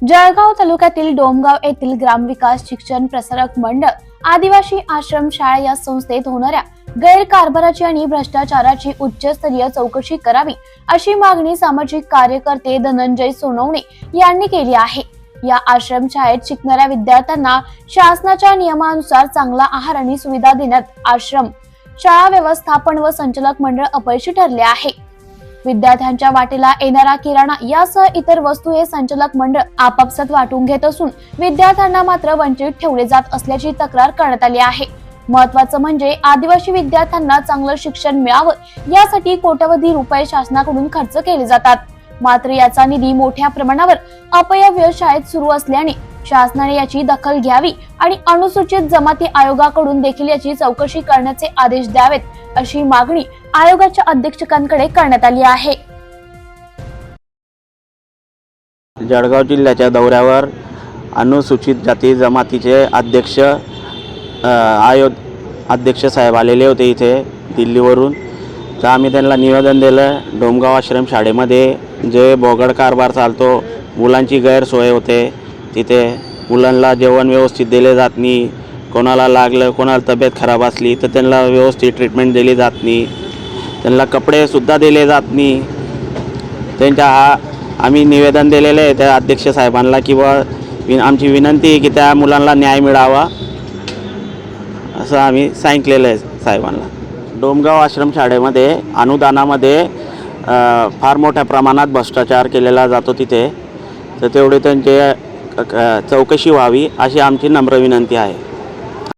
जळगाव तालुक्यातील डोमगाव येथील ग्रामविकास शिक्षण प्रसारक मंडळ आदिवासी आश्रमशाळा या संस्थेत होणाऱ्या गैरकारभाराची आणि भ्रष्टाचाराची उच्चस्तरीय चौकशी करावी अशी मागणी सामाजिक कार्यकर्ते धनंजय सोनवणे यांनी केली आहे. या आश्रमशाळेत शिकणाऱ्या विद्यार्थ्यांना शासनाच्या नियमानुसार चांगला आहार आणि सुविधा देण्यात आश्रम शाळा व्यवस्थापन व संचालक मंडळ अपयशी ठरले आहे. विद्यार्थ्यांच्या वाटेला येणारा किराणा यासह इतर वस्तू हे संचालक मंडळ आपापसात वाटून घेत असून विद्यार्थ्यांना मात्र वंचित ठेवले जात असल्याची तक्रार करण्यात आली आहे. महत्वाचं म्हणजे आदिवासी विद्यार्थ्यांना चांगलं शिक्षण मिळावं यासाठी कोट्यवधी रुपये शासनाकडून खर्च केले जातात. मात्र याचा निधी मोठ्या प्रमाणावर अपयव्य शाळेत सुरू असल्याने शासनाने याची दखल घ्यावी आणि अनुसूचित जमाती आयोगाकडून देखील याची चौकशी करण्याचे आदेश द्यावेत अशी मागणी आयोगाच्या अध्यक्षकांकडे करण्यात आली आहे. जळगाव जिल्ह्याच्या दौऱ्यावर अनुसूचित जाती जमातीचे अध्यक्ष आयोग अध्यक्ष साहेब आलेले होते इथे दिल्लीवरून. तर आम्ही त्यांना निवेदन दिलं डोमगाव आश्रम शाळेमध्ये जे बोगड कारभार चालतो मुलांची गैरसोय होते तिथे मुलांना जेवण व्यवस्थित दिले जात नाही कोणाला लागलं कोणाला तब्येत खराब असली तर त्यांना व्यवस्थित ट्रीटमेंट दिली जात नाही. त्यांना कपडेसुद्धा दिले जात नाही. त्यांच्या हा आम्ही निवेदन दिलेलं आहे त्या अध्यक्ष साहेबांना किंवा विन आमची विनंती आहे की त्या मुलांना न्याय मिळावा. असं आम्ही सांगितलेलं आहे साहेबांना. डोमगाव आश्रम शाळेमध्ये अनुदानामध्ये फार मोठ्या प्रमाणात भ्रष्टाचार केलेला जातो तिथे. तर तेवढे त्यांचे चौकशी व्हावी अशी आमची नम्र विनंती आहे.